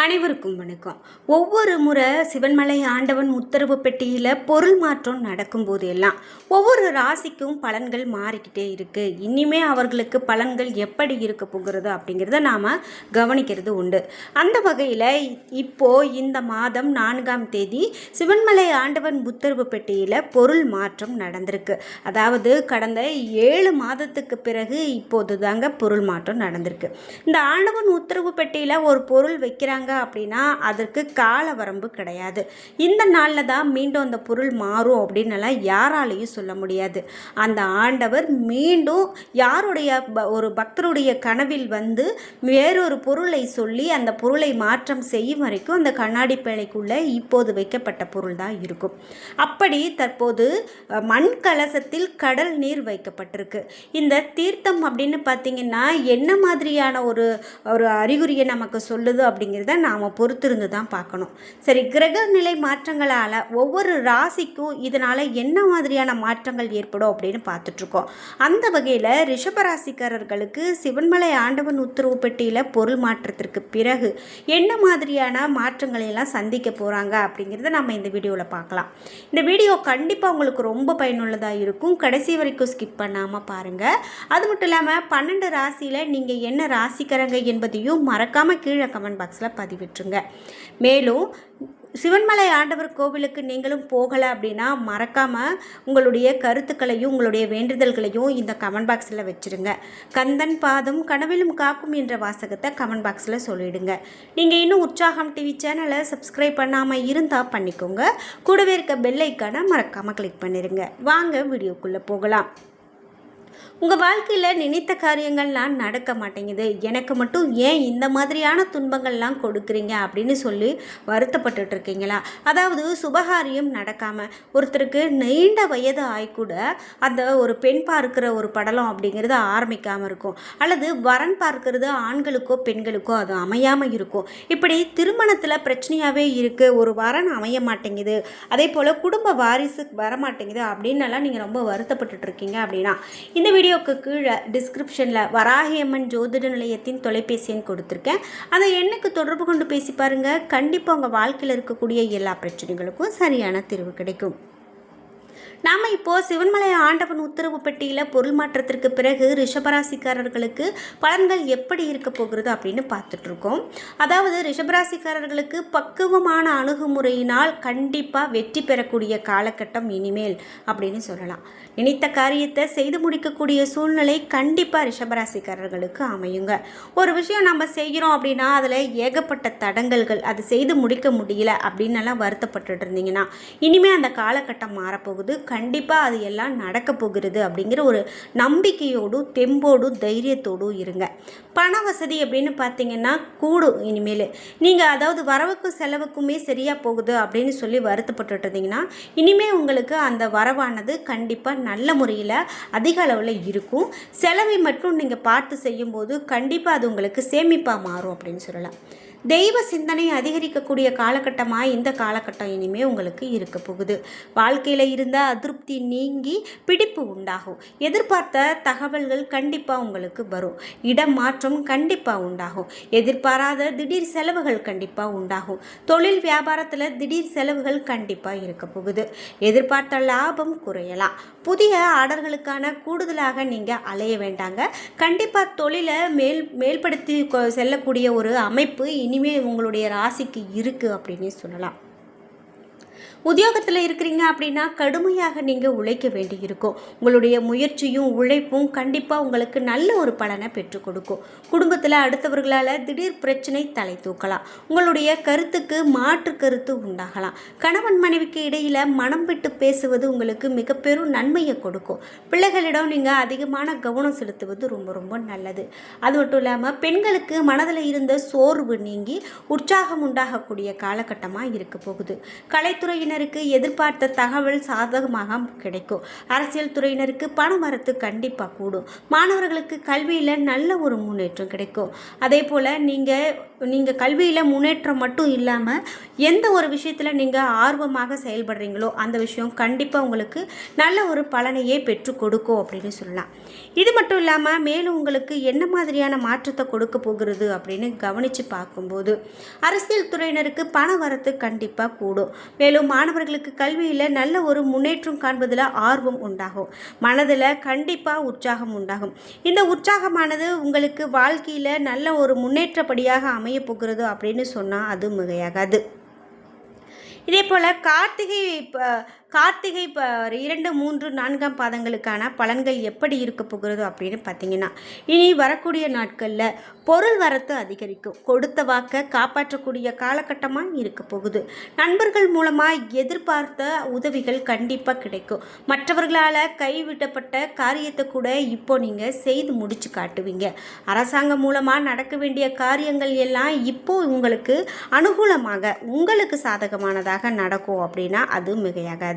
அனைவருக்கும் வணக்கம். ஒவ்வொரு முறை சிவன்மலை ஆண்டவன் உத்தரவு பெட்டியில் பொருள் மாற்றம் நடக்கும்போது எல்லாம் ஒவ்வொரு ராசிக்கும் பலன்கள் மாறிக்கிட்டே இருக்கு. இனிமே அவர்களுக்கு பலன்கள் எப்படி இருக்க போகிறது அப்படிங்கிறத நாம் கவனிக்கிறது உண்டு. அந்த வகையில் இப்போ இந்த மாதம் நான்காம் தேதி சிவன்மலை ஆண்டவன் உத்தரவு பெட்டியில் பொருள் மாற்றம் நடந்திருக்கு. அதாவது கடந்த ஏழு மாதத்துக்கு பிறகு இப்போது தாங்க பொருள் மாற்றம் நடந்திருக்கு. இந்த ஆண்டவன் உத்தரவு பெட்டியில் ஒரு பொருள் வைக்கிறாங்க அப்படின்னா அதற்கு கால வரம்பு கிடையாது. இந்த நாளில் தான் மீண்டும் அந்த பொருள் மாறும் அப்படின்னலாம் யாராலையும் சொல்ல முடியாது. அந்த ஆண்டவர் மீண்டும் யாருடைய ஒரு பக்தருடைய கனவில் வந்து வேறொரு பொருளை சொல்லி அந்த பொருளை மாற்றம் செய்யும் வரைக்கும் அந்த கண்ணாடி பேழைக்குள்ளே இப்போது வைக்கப்பட்ட பொருள் தான் இருக்கும். அப்படி தற்போது மண் கலசத்தில் கடல் நீர் வைக்கப்பட்டிருக்கு. இந்த தீர்த்தம் அப்படின்னு பார்த்தீங்கன்னா என்ன மாதிரியான ஒரு ஒரு அறிகுறியை நமக்கு சொல்லுது அப்படிங்கிறத நாம் பொறுத்திருந்து தான் பார்க்கணும். சரி கிரக நிலை மாற்றங்களால் ஒவ்வொரு ராசிக்கும் இதனால் என்ன மாதிரியான மாற்றங்கள் ஏற்படும் அப்படின்னு பார்த்துட்ருக்கோம். அந்த வகையில் ரிஷபராசிக்காரர்களுக்கு சிவன்மலை ஆண்டவன் உத்தரவு பெட்டியில் பொருள் மாற்றத்திற்கு பிறகு என்ன மாதிரியான மாற்றங்களை எல்லாம் சந்திக்க போகிறாங்க அப்படிங்கிறத நம்ம இந்த வீடியோவில் பார்க்கலாம். இந்த வீடியோ கண்டிப்பாக உங்களுக்கு ரொம்ப பயனுள்ளதாக இருக்கும். கடைசி வரைக்கும் ஸ்கிப் பண்ணாமல் பாருங்கள் அது மட்டும் இல்லாமல் பன்னெண்டு ராசியில் நீங்கள் என்ன ராசிக்காரங்க என்பதையும் மறக்காமல் கீழே கமெண்ட் பாக்ஸில் பதிவிட்டுருங்க. மேலும் சிவன்மலை ஆண்டவர் கோவிலுக்கு நீங்களும் போகலை அப்படின்னா மறக்காமல் உங்களுடைய கருத்துக்களையும் உங்களுடைய வேண்டுதல்களையும் இந்த கமெண்ட் பாக்ஸில் வச்சுருங்க. கந்தன் பாதம் கனவிலும் காக்கும் என்ற வாசகத்தை கமெண்ட் பாக்ஸில் சொல்லிவிடுங்க நீங்கள் இன்னும் உற்சாகம் டிவி சேனலை சப்ஸ்கிரைப் பண்ணாமல் இருந்தால் பண்ணிக்கோங்க. கூடவே இருக்க பெல்லைக்கான மறக்காமல் கிளிக் பண்ணிடுங்க வாங்க வீடியோக்குள்ளே போகலாம். உங்கள் வாழ்க்கையில் நினைத்த காரியங்கள்லாம் நடக்க மாட்டேங்குது. எனக்கு மட்டும் ஏன் இந்த மாதிரியான துன்பங்கள்லாம் கொடுக்குறீங்க அப்படின்னு சொல்லி வருத்தப்பட்டுட்டு இருக்கீங்களா அதாவது சுபகாரியம் நடக்காமல் ஒருத்தருக்கு நீண்ட வயது ஆய்கூட அந்த ஒரு பெண் பார்க்கிற ஒரு படலம் அப்படிங்கிறது ஆரம்பிக்காமல் இருக்கும். அல்லது வரன் பார்க்கறது ஆண்களுக்கோ பெண்களுக்கோ அது அமையாமல் இருக்கும். இப்படி திருமணத்தில் பிரச்சனையாகவே இருக்குது ஒரு வரன் அமைய மாட்டேங்குது. அதே போல் குடும்ப வாரிசு வர மாட்டேங்குது அப்படின்னலாம் நீங்கள் ரொம்ப வருத்தப்பட்டுட்டு இருக்கீங்க அப்படின்னா. இந்த வீடியோ வீடியோக்கு கீழே டிஸ்கிரிப்ஷனில் வராகியம்மன் ஜோதிட நிலையத்தின் தொலைபேசி எண் கொடுத்துருக்கேன். அந்த எண்ணுக்கு தொடர்பு கொண்டு பேசி பாருங்கள் கண்டிப்பாக உங்கள் வாழ்க்கையில் இருக்கக்கூடிய எல்லா பிரச்சனைகளுக்கும் சரியான தீர்வு கிடைக்கும். நாம் இப்போது சிவன்மலை ஆண்டவன் உத்தரவு பெட்டியில் பொருள் மாற்றத்திற்கு பிறகு ரிஷபராசிக்காரர்களுக்கு பலன்கள் எப்படி இருக்க போகிறது அப்படின்னு பார்த்துட்ருக்கோம் அதாவது ரிஷபராசிக்காரர்களுக்கு பக்குவமான அணுகுமுறையினால் கண்டிப்பாக வெற்றி பெறக்கூடிய காலகட்டம் இனிமேல் அப்படின்னு சொல்லலாம். நினைத்த காரியத்தை செய்து முடிக்கக்கூடிய சூழ்நிலை கண்டிப்பாக ரிஷபராசிக்காரர்களுக்கு அமையுங்க. ஒரு விஷயம் நம்ம செய்கிறோம் அப்படின்னா அதில் ஏகப்பட்ட தடங்கல்கள் அது செய்து முடிக்க முடியல அப்படின்னு எல்லாம் வருத்தப்பட்டுட்டு இருந்தீங்கன்னா இனிமேல் அந்த காலகட்டம் மாறப்போகுது. கண்டிப்பாக அது எல்லாம் நடக்க போகிறது அப்படிங்கிற ஒரு நம்பிக்கையோடும் தெம்போடும் தைரியத்தோடும் இருங்க. பண வசதி அப்படின்னு பார்த்தீங்கன்னா கூடும் இனிமேல். நீங்கள் அதாவது வரவுக்கும் செலவுக்குமே சரியாக போகுது அப்படின்னு சொல்லி வருத்தப்பட்டுட்டு இருந்தீங்கன்னா இனிமேல் உங்களுக்கு அந்த வரவானது கண்டிப்பாக நல்ல முறையில் அதிக அளவில் இருக்கும். செலவை மட்டும் நீங்கள் பார்த்து செய்யும்போது கண்டிப்பாக அது உங்களுக்கு சேமிப்பாக மாறும் அப்படின்னு சொல்லலாம். தெய்வ சிந்தனை அதிகரிக்கக்கூடிய காலகட்டமாக இந்த காலகட்டம் இனிமேல் உங்களுக்கு இருக்க போகுது. வாழ்க்கையில் இருந்த அதிருப்தி நீங்கி பிடிப்பு உண்டாகும். எதிர்பார்த்த தகவல்கள் கண்டிப்பாக உங்களுக்கு வரும். இடம் மாற்றம் கண்டிப்பாக உண்டாகும். எதிர்பாராத திடீர் செலவுகள் கண்டிப்பாக உண்டாகும். தொழில் வியாபாரத்தில் திடீர் செலவுகள் கண்டிப்பாக இருக்க போகுது. எதிர்பார்த்த லாபம் குறையலாம். புதிய ஆர்டர்களுக்கான கூடுதலாக நீங்கள் அலைய வேண்டாங்க. கண்டிப்பாக தொழிலை மேல் மேல்படுத்தி கொ- செல்லக்கூடிய ஒரு அமைப்பு இனிமேல் உங்களுடைய ராசிக்கு இருக்குது அப்படின்னே சொல்லலாம். உத்தியோகத்தில் இருக்கிறீங்க அப்படின்னா கடுமையாக நீங்கள் உழைக்க வேண்டி இருக்கும் உங்களுடைய முயற்சியும் உழைப்பும் கண்டிப்பாக உங்களுக்கு நல்ல ஒரு பலனை பெற்றுக் கொடுக்கும். குடும்பத்தில் அடுத்தவர்களால் திடீர் பிரச்சனை தலை தூக்கலாம். உங்களுடைய கருத்துக்கு மாற்று கருத்து உண்டாகலாம். கணவன் மனைவிக்கு இடையில் மனம் விட்டு பேசுவது உங்களுக்கு மிக பெரும் நன்மையை கொடுக்கும். பிள்ளைகளிடம் நீங்கள் அதிகமான கவனம் செலுத்துவது ரொம்ப ரொம்ப நல்லது. அது மட்டும் இல்லாமல் பெண்களுக்கு மனதில் இருந்த சோர்வு நீங்கி உற்சாகம் உண்டாகக்கூடிய காலகட்டமாக இருக்க போகுது. துறையினருக்கு எதிர்பார்த்த தகவல் சாதகமாக கிடைக்கும். அரசியல் துறையினருக்கு பண வரத்து கண்டிப்பாக கூடும். மாணவர்களுக்கு கல்வியில் நல்ல ஒரு முன்னேற்றம் கிடைக்கும். அதே போல் நீங்கள் நீங்கள் கல்வியில் முன்னேற்றம் மட்டும் இல்லாமல் எந்த ஒரு விஷயத்தில் நீங்கள் ஆர்வமாக செயல்படுறீங்களோ அந்த விஷயம் கண்டிப்பாக உங்களுக்கு நல்ல ஒரு பலனையே பெற்று கொடுக்கும் அப்படின்னு சொல்லலாம். இது மட்டும் இல்லாமல் மேலும் உங்களுக்கு என்ன மாதிரியான மாற்றத்தை கொடுக்க போகிறது அப்படின்னு கவனித்து பார்க்கும்போது அரசியல் துறையினருக்கு பண வரத்து கண்டிப்பாக கூடும். மேலும் மாணவர்களுக்கு கல்வியில் நல்ல ஒரு முன்னேற்றம் காண்பதில் ஆர்வம் உண்டாகும். மனதில் கண்டிப்பாக உற்சாகம் உண்டாகும். இந்த உற்சாகமானது உங்களுக்கு வாழ்க்கையில் நல்ல ஒரு முன்னேற்றப்படியாக அமை போகிறதோ அப்படின்னு சொன்னால் அது மிகையாகாது. இதே போல் கார்த்திகை கார்த்திகை ப இரண்டு மூன்று நான்காம் பாதங்களுக்கான பலன்கள் எப்படி இருக்க போகிறதோ அப்படின்னு பார்த்தீங்கன்னா இனி வரக்கூடிய நாட்களில் பொருள் வரத்து அதிகரிக்கும். கொடுத்த வாக்கை காப்பாற்றக்கூடிய காலகட்டமாக இருக்க போகுது. நண்பர்கள் மூலமாக எதிர்பார்த்த உதவிகள் கண்டிப்பாக கிடைக்கும். மற்றவர்களால் கைவிட்டப்பட்ட காரியத்தை கூட இப்போ நீங்கள் செய்து முடிச்சு காட்டுவீங்க. அரசாங்கம் மூலமாக நடக்க வேண்டிய காரியங்கள் எல்லாம் இப்போ உங்களுக்கு அனுகூலமாக உங்களுக்கு சாதகமானதாக நடக்கும் அப்படின்னா அது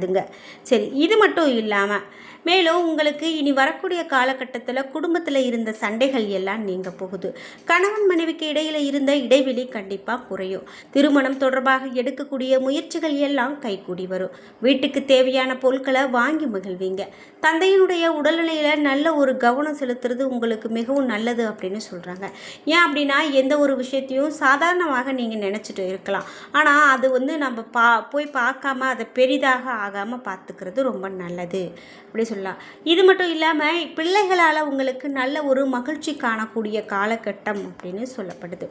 மிகையாகாதுங்க சரி இது மட்டும் இல்லாமல் மேலும் உங்களுக்கு இனி வரக்கூடிய காலகட்டத்தில் குடும்பத்தில் இருந்த சண்டைகள் எல்லாம் நீங்க போகுது. கணவன் மனைவிக்கு இடையில் இருந்த இடைவெளி கண்டிப்பாக குறையும். திருமணம் தொடர்பாக எடுக்கக்கூடிய முயற்சிகள் எல்லாம் கைகூடி வரும். வீட்டுக்கு தேவையான பொருட்களை வாங்கி மகிழ்வீங்க. தந்தையினுடைய உடல்நிலையில் நல்ல ஒரு கவனம் செலுத்துறது உங்களுக்கு மிகவும் நல்லது அப்படின்னு சொல்கிறாங்க ஏன் அப்படின்னா எந்த ஒரு விஷயத்தையும் சாதாரணமாக நீங்கள் நினச்சிட்டு இருக்கலாம். ஆனால் அது வந்து நம்ம பா போய் பார்க்காம அதை பெரிதாக ஆகாமல் பார்த்துக்கிறது ரொம்ப நல்லது. அப்படி சொல்லலாம். இது மட்டும் இல்லாமல் பிள்ளைகளால் உங்களுக்கு நல்ல ஒரு மகிழ்ச்சி காணக்கூடிய காலகட்டம் அப்படின்னு சொல்லப்படுது.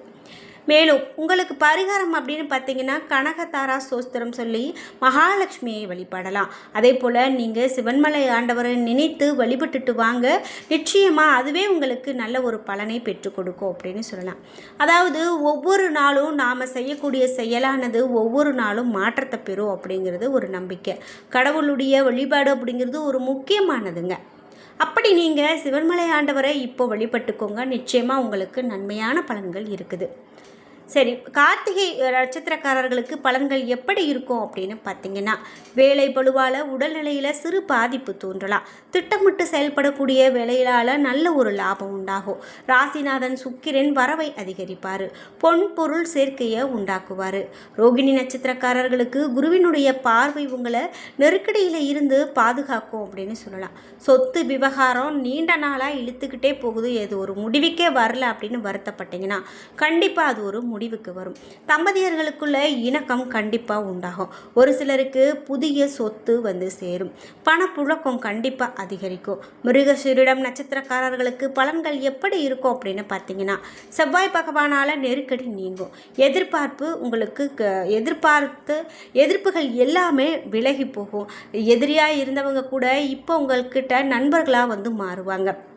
மேலும் உங்களுக்கு பரிகாரம் அப்படின்னு பார்த்தீங்கன்னா கனகதாரா சோஸ்திரம் சொல்லி மகாலட்சுமியை வழிபடலாம். அதே போல் நீங்கள் சிவன்மலை ஆண்டவரை நினைத்து வழிபட்டுட்டு வாங்க. நிச்சயமாக அதுவே உங்களுக்கு நல்ல ஒரு பலனை பெற்றுக் கொடுக்கும் அப்படின்னு சொல்லலாம். அதாவது ஒவ்வொரு நாளும் நாம் செய்யக்கூடிய செயலானது ஒவ்வொரு நாளும் மாற்றத்தை பெறும் அப்படிங்கிறது ஒரு நம்பிக்கை. கடவுளுடைய வழிபாடு அப்படிங்கிறது ஒரு முக்கியமானதுங்க. அப்படி நீங்கள் சிவன்மலை ஆண்டவரை இப்போ வழிபட்டுக்கோங்க. நிச்சயமாக உங்களுக்கு நன்மையான பலன்கள் இருக்குது. சரி கார்த்திகை நட்சத்திரக்காரர்களுக்கு பலன்கள் எப்படி இருக்கும் அப்படின்னு பார்த்தீங்கன்னா வேலை பழுவால் உடல்நிலையில் சிறு பாதிப்பு தோன்றலாம். திட்டமிட்டு செயல்படக்கூடிய வேலையிலால் நல்ல ஒரு லாபம் உண்டாகும். ராசிநாதன் சுக்கிரன் வரவை அதிகரிப்பார். பொன் பொருள் சேர்க்கையை உண்டாக்குவார். ரோகிணி நட்சத்திரக்காரர்களுக்கு குருவினுடைய பார்வை உங்களை நெருக்கடியில் இருந்து பாதுகாக்கும் அப்படின்னு சொல்லலாம். சொத்து விவகாரம் நீண்ட நாளாக இழுத்துக்கிட்டே போகுது. இது ஒரு முடிவுக்கே வரல அப்படின்னு வருத்தப்பட்டீங்கன்னா கண்டிப்பாக அது ஒரு முடிவுக்கு வரும். தம்பதியர்களுக்குள்ள இணக்கம் கண்டிப்பாக உண்டாகும். ஒரு சிலருக்கு புதிய சொத்து வந்து சேரும். பணப்புழக்கம் கண்டிப்பாக அதிகரிக்கும். மிருகசீரிடம் நட்சத்திரக்காரர்களுக்கு பலன்கள் எப்படி இருக்கும் அப்படின்னு பார்த்தீங்கன்னா செவ்வாய் பகவானால் நெருக்கடி நீங்கும். எதிர்பார்ப்பு உங்களுக்கு க- எதிர்பார்த்து எதிர்ப்புகள் எல்லாமே விலகி போகும். எதிரியாக இருந்தவங்க கூட இப்போ உங்கள்கிட்ட நண்பர்களாக வந்து மாறுவாங்க.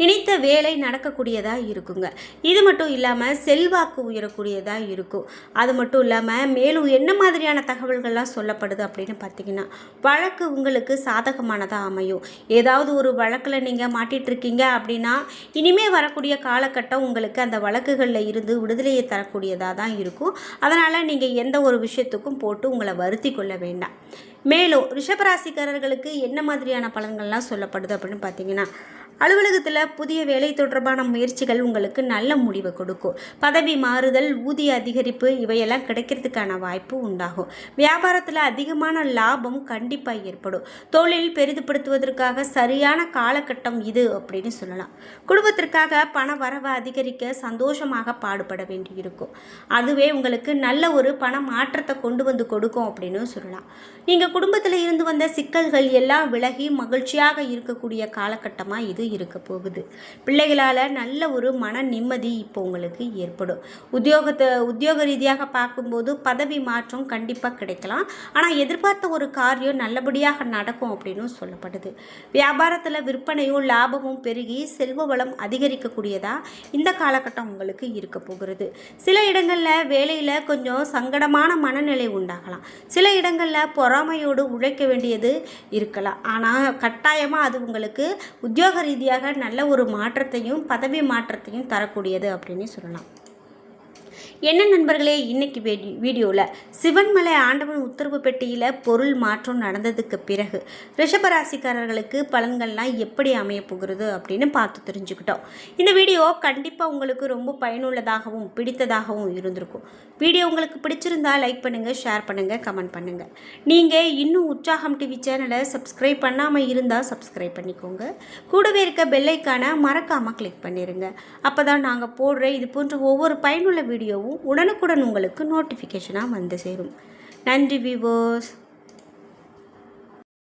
நினைத்த வேலை நடக்கக்கூடியதாக இருக்குங்க. இது மட்டும் இல்லாமல் செல்வாக்கு உயரக்கூடியதாக இருக்கும். அது மட்டும் இல்லாமல் மேலும் என்ன மாதிரியான தகவல்கள்லாம் சொல்லப்படுது அப்படின்னு பார்த்தீங்கன்னா வழக்கு உங்களுக்கு சாதகமானதாக அமையும். ஏதாவது ஒரு வழக்கில் நீங்கள் மாட்டிகிட்ருக்கீங்க அப்படின்னா இனிமேல் வரக்கூடிய காலகட்டம் உங்களுக்கு அந்த வழக்குகளில் இருந்து விடுதலையை தரக்கூடியதாக தான் இருக்கும். அதனால் நீங்கள் எந்த ஒரு விஷயத்துக்கும் போட்டு உங்களை வருத்தி கொள்ள வேண்டாம். மேலும் ரிஷபராசிக்காரர்களுக்கு என்ன மாதிரியான பலன்கள்லாம் சொல்லப்படுது அப்படின்னு பார்த்தீங்கன்னா அலுவலகத்தில் புதிய வேலை தொடர்பான முயற்சிகள் உங்களுக்கு நல்ல முடிவை கொடுக்கும். பதவி மாறுதல் ஊதிய அதிகரிப்பு இவையெல்லாம் கிடைக்கிறதுக்கான வாய்ப்பு உண்டாகும். வியாபாரத்தில் அதிகமான லாபம் கண்டிப்பாக ஏற்படும். தொழில் பெரிதுபடுத்துவதற்காக சரியான காலகட்டம் இது அப்படின்னு சொல்லலாம். குடும்பத்திற்காக பண வரவை அதிகரிக்க சந்தோஷமாக பாடுபட வேண்டியிருக்கும். அதுவே உங்களுக்கு நல்ல ஒரு பண மாற்றத்தை கொண்டு வந்து கொடுக்கும் அப்படின்னு சொல்லலாம். நீங்கள் குடும்பத்தில் இருந்து வந்த சிக்கல்கள் எல்லாம் விலகி மகிழ்ச்சியாக இருக்கக்கூடிய காலகட்டமாக இது இருக்க போகுது. பிள்ளைகளால் நல்ல ஒரு மன நிம்மதி இப்போ உங்களுக்கு ஏற்படும். உத்தியோகத்தை உத்தியோக ரீதியாக பார்க்கும்போது பதவி மாற்றம் கண்டிப்பாக கிடைக்கலாம். ஆனால் எதிர்பார்த்த ஒரு காரியம் நல்லபடியாக நடக்கும் அப்படின்னு சொல்லப்படுது. வியாபாரத்தில் விற்பனையும் லாபமும் பெருகி செல்வ வளம் அதிகரிக்கக்கூடியதாக இந்த காலகட்டம் உங்களுக்கு இருக்க போகிறது. சில இடங்களில் வேலையில் கொஞ்சம் சங்கடமான மனநிலை உண்டாகலாம். சில இடங்களில் பொறாமையோடு உழைக்க வேண்டியது இருக்கலாம். ஆனால் கட்டாயமாக அது உங்களுக்கு உத்தியோக ரீதி ரீதியாக நல்ல ஒரு மாற்றத்தையும் பதவி மாற்றத்தையும் தரக்கூடியது அப்படின்னு சொல்லலாம். என்ன நண்பர்களே இன்னைக்கு வீடியோவில் சிவன்மலை ஆண்டவன் உத்தரவு பெட்டியில் பொருள் மாற்றம் நடந்ததுக்கு பிறகு ரிஷபராசிக்காரர்களுக்கு பலன்கள்லாம் எப்படி அமைய போகிறது அப்படின்னு பார்த்து தெரிஞ்சுக்கிட்டோம். இந்த வீடியோ கண்டிப்பாக உங்களுக்கு ரொம்ப பயனுள்ளதாகவும் பிடித்ததாகவும் இருந்திருக்கும். வீடியோ உங்களுக்கு பிடிச்சிருந்தா லைக் பண்ணுங்கள் ஷேர் பண்ணுங்கள் கமெண்ட் பண்ணுங்கள் நீங்கள் இன்னும் உற்சாகம் டிவி சேனலை சப்ஸ்கிரைப் பண்ணாமல் இருந்தால் சப்ஸ்கிரைப் பண்ணிக்கோங்க. கூடவே இருக்க பெல்லைக்கான மறக்காமல் கிளிக் பண்ணிடுங்க அப்போ தான் நாங்கள் போடுற இது போன்ற ஒவ்வொரு பயனுள்ள வீடியோ வீடியோவும் உடனுக்குடன் உங்களுக்கு நோட்டிஃபிகேஷனாக வந்து சேரும். நன்றி விவோஸ்